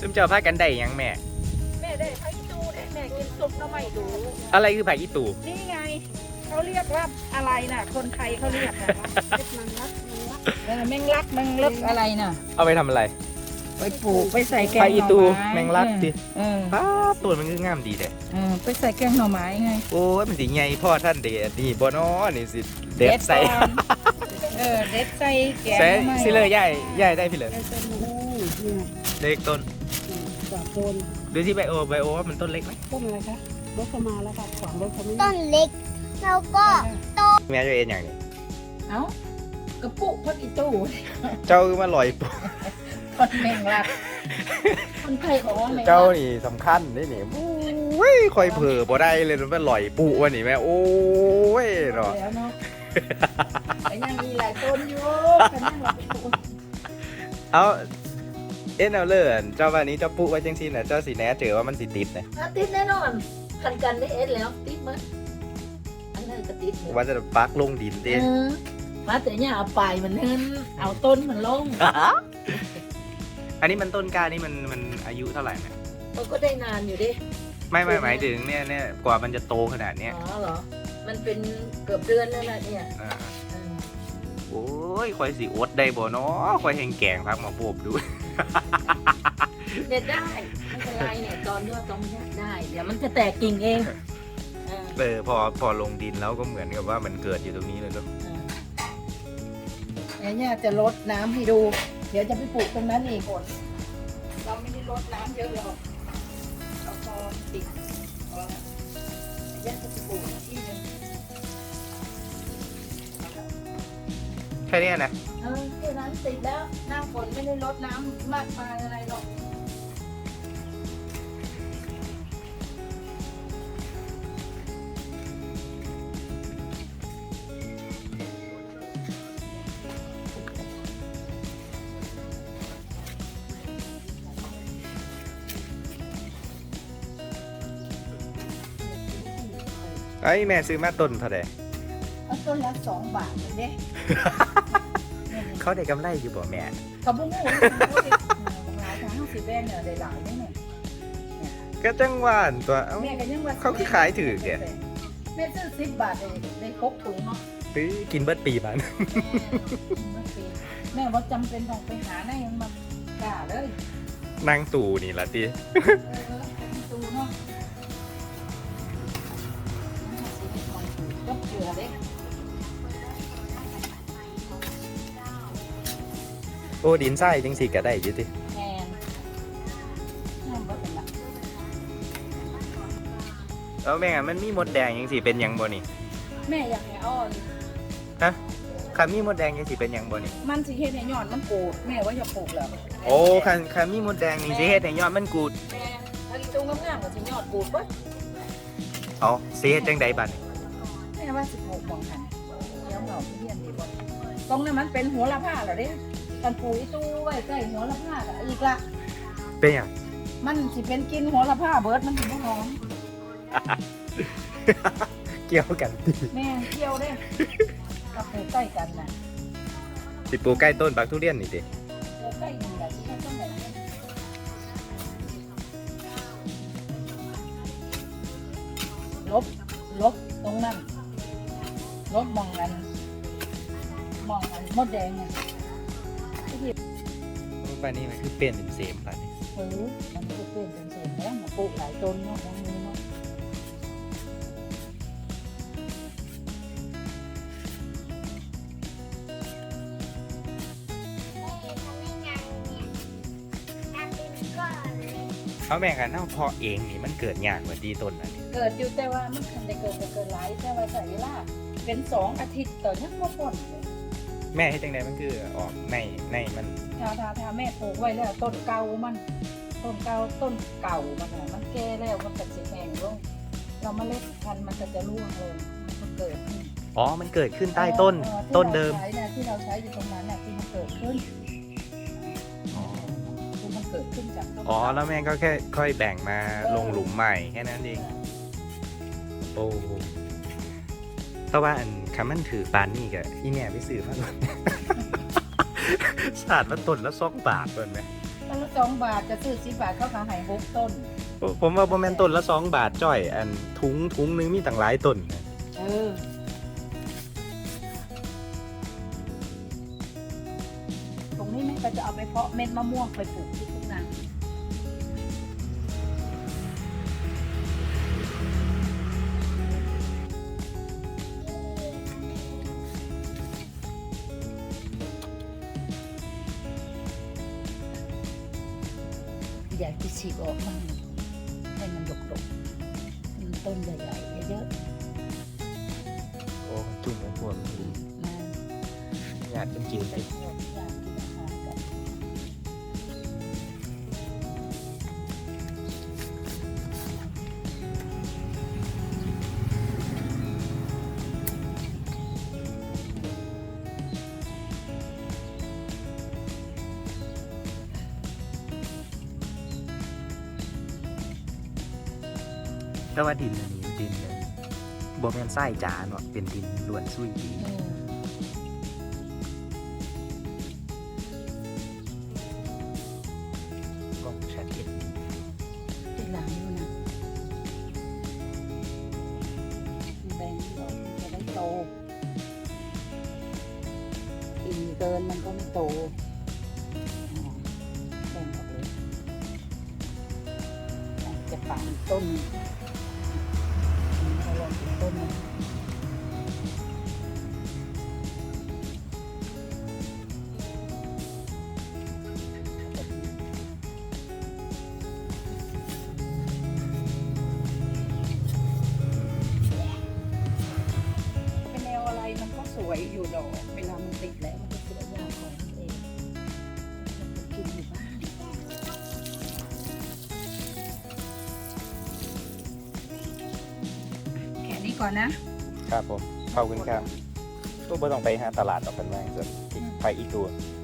ซึมเจ้าพากันได้หยังแม่ แม่ได้ไผ่ตูได้แม่กินซุปหน้ำไม่ดู อะไรคือผักอีตู นี่ไง เขาเรียกว่าอะไรน่ะ คนไทยเขาเรียกนะเออแมงลักแมงลักอะไรน่ะ เอาไปทำอะไรไปปลูกไปใส่แกงผักอีตูหน่อไแมงลักดิเออป้าบตัวมันคืองามดีเด้เออไปใส่แกงหน่อไม้ไงโอ้ยมันสิใหญ่พ่อท่านเดดนี่บ่น้อนี่สิเด็ดใส่ก่อนเออเด็ดใส่แกงใส่หน่อไม้สิเลยย่ายย่ายได้พี่เลยไอ้ต้นนี้เนี่ยเล็กต้น ดอกโคนดูที่ไบโอไบโอว่ามันต้นเล็กไหมต้นอะไรคะรถเข้ามาแล้วค่ะขวางรถเขาไม่ต้นเล็ก แล้วก็แม่จะเอ็นอย่างนี้เอ้ากระปุกพักอีตูเจ้าคือมาลอยปุ๊คนแมงลักคนไทยบอกว่าแมงลักเจ้านี่สำคัญนี่นี่โอ้ยคอยเผลอบ่ได้เลยมันลอยปุวันนี้แม่โอ้ยเนาะแล้วเนาะแต่ยังมีหลายต้นอยู่แต่ยังเราไปปลูกเอา เอ็นเอาเลยอั่นเจ้าวันนี้เจ้าปุไว้จังซี่น่ะเจ้าสิแหน่เจอว่ามันสิติดนะอะติดแน่นอนคันกันได้เอสแล้ว ติดมั้ยอันนั้นก็ติดหมดว่าจะปักลงดินดิเออมาแต่เนี่ยเอาปลายมันเฮินเอาต้นมันลงอันนี้มันต้นกล้านี่มันมันอายุเท่าไหร่ไหมมันก็ได้นานอยู่ดิไม่ไม่หมายถึงเนี่ยเนี่ยกว่ามันจะโตขนาดเนี้ยอ๋อเหรอ มันเป็นเกือบเดือนแล้วนะเนี่ยอ่าเออโอ้ยคอยสิอดได้บ่เนาะคอยแหงแกงพักมาโบบดู เด็ดได้ไม่เป็นไรเนี่ยตอนด้วยต้องได้ เดี๋ยวมันจะแตกกิ่งเองเออเออพอพอลงดินแล้วก็เหมือนกับว่ามันเกิดอยู่ตรงนี้เลยเนาะเดี๋ยวเนี่ยจะลดน้ำให้ดู เดี๋ยวจะไปปลูกตรงนั้นอีกคนเราไม่ได้ลดน้ำเยอะหรอกเราพอติดพอแล้วเดี๋ยวจะไปปลูกอีกที่หนึง แค่เนี้ยนะเออแค่นั้นติดแล้วหน้าฝนไม่ได้ลดน้ำมากมายอะไรหรอกไอ้ยแม่ซื้อมาต้นเท่าไหร่เอาต้นละสองบาทเลยเด้ เขาได้กำไรอยู่บ่แม่กับบุ้งหูหลายทางห้าสิบแบนเนี่ยได้หลายได้เนี่ยก็จังหวานตัวเอ้าแม่ก็ยังว่าเขาคือขายถือแกแม่ซื้อสิบบาทเลยได้ครบถุงเนาะซื้อกินเบิดปีบันแม่ว่าจำเป็นต้องไปหาได้ยังมากล้าเลยนางตู่นี่ละติเออ อ้ดินทรายจังสิก็ได้อยู่ติแทนน้ำว่าเป็นละแล้วแม่งมันมีมดแดงจังสิเป็นหยังบ่นี่แม่อยากให้อ้อนคันมีมดแดงจังสิเป็นหยังบ่นี่มันสิเฮ็ดให้ยอดมันโกรธแม่ว่าอย่าปลูกแล้วโอ้คันคันมีมดแดงนี่สิเฮ็ดให้ยอดมันกูดแม่ถ้าอีตูงามๆก็สิยอดโกรธเบ่เอาสิเฮ็ดจังใดบัดนี้แม่ว่าสิปลูกมองหันเดี๋ยวเหงาเพี้ยนดีบ่ตรงนั้นมันเป็นหัวละผ้าเหรอเด้ กันปลูกอีตู้ไว้ใกล้หัวละผ้าก็อีกละ เป็นหยัง มันสิเป็นกินหัวละผ้าเบิดมันสิบ่หอมเกี่ยวกันติแม่เกี่ยวเด้ กับปลูกใกล้กันน่ะสิปลูกใกล้ต้นบักทุเรียนนี่ติปลูกใกล้กันแหละที่มันต้องแบบนี้ลบลบตรงนั้นลบมองกันมองกันมดแดงเนี่ ยปานนี้มันคือเป็นเป็นเสมปานนี้เออมันก็เป็นเป็นเศษแล้วมาปลูกหลายต้นเนาะของนี้เนาะเอาแม่งกันเฮาเพาะเองนี่มันเกิดยากกว่าที่ต้นอันนี้เกิดอยู่แต่ว่ามันคันได้เกิดก็เกิดหลายแต่ว่าใช้เวลาเป็นสองอาทิตย์ต่อยังบ่พ้นเลย แม่เฮ็ดจังไดมันคือออกในในมันถ้าถ้าถ้าแม่ปลูกไว้แล้วต้นเก่ามัน ต้นเก่าต้นเก่ามันน่ะมันแก่แล้วมันก็สิแห้งลงเราเมล็ดพันธุ์มันก็จะร่วงลงมันก็เกิดขึ้นอ๋อ มันเกิดขึ้นใต้ต้นออต้นเดิมที่ราใช้น่ะที่เราใช้อยู่ตรงนั้นน่ะที่มันเกิดขึ้นคือมันเกิดขึ้นจากต้นอ๋อ แล้วแม่ก็แค่ค่อยแบ่งมาลงหลุมใหม่แค่นั้นเอง โอ้ แต่ว่าอันคำมันถือปานนี่กับอีแม่ไปซื้อมาก่อนศาสตร์มันต้นละสองบาทเปินไหมต้นละสองบาทจะซื้อสิบบาทเขาขายให้หกต้น ผมว่าประมาณต้นละสองบาทจ่อย อันทุงทุงหนึงมีตั้งหลายต้นนะเออตรงนี้แม่ก็จะเอาไปเพาะเม็ดมะม่วงไปปลูกที่าอยากจะฉีกออกบ้างให้มันดกๆมันต้นใหญ่ๆเยอะโอ้จุ่มไว้พวกๆมาอยากกินกินไปไปเที่ยวอยาก แต่ว่าดินอันนี้ดินเนี่ยบ่แม่นไส้จานเนาะเป็นดินล้วนซุยดีเออก็ชัดเจนที่หลังอยู่นะแบ่งดอกมันจะได้โตกินเกินมันก็ไม่โตอ่าแบ่งออกเลยอะจะฝังต้น ก่อนนะครับผมขอบคุณครับตัวบ่ต้องไปหาตลาดดอกกันว่าจะไปอีกตัวเ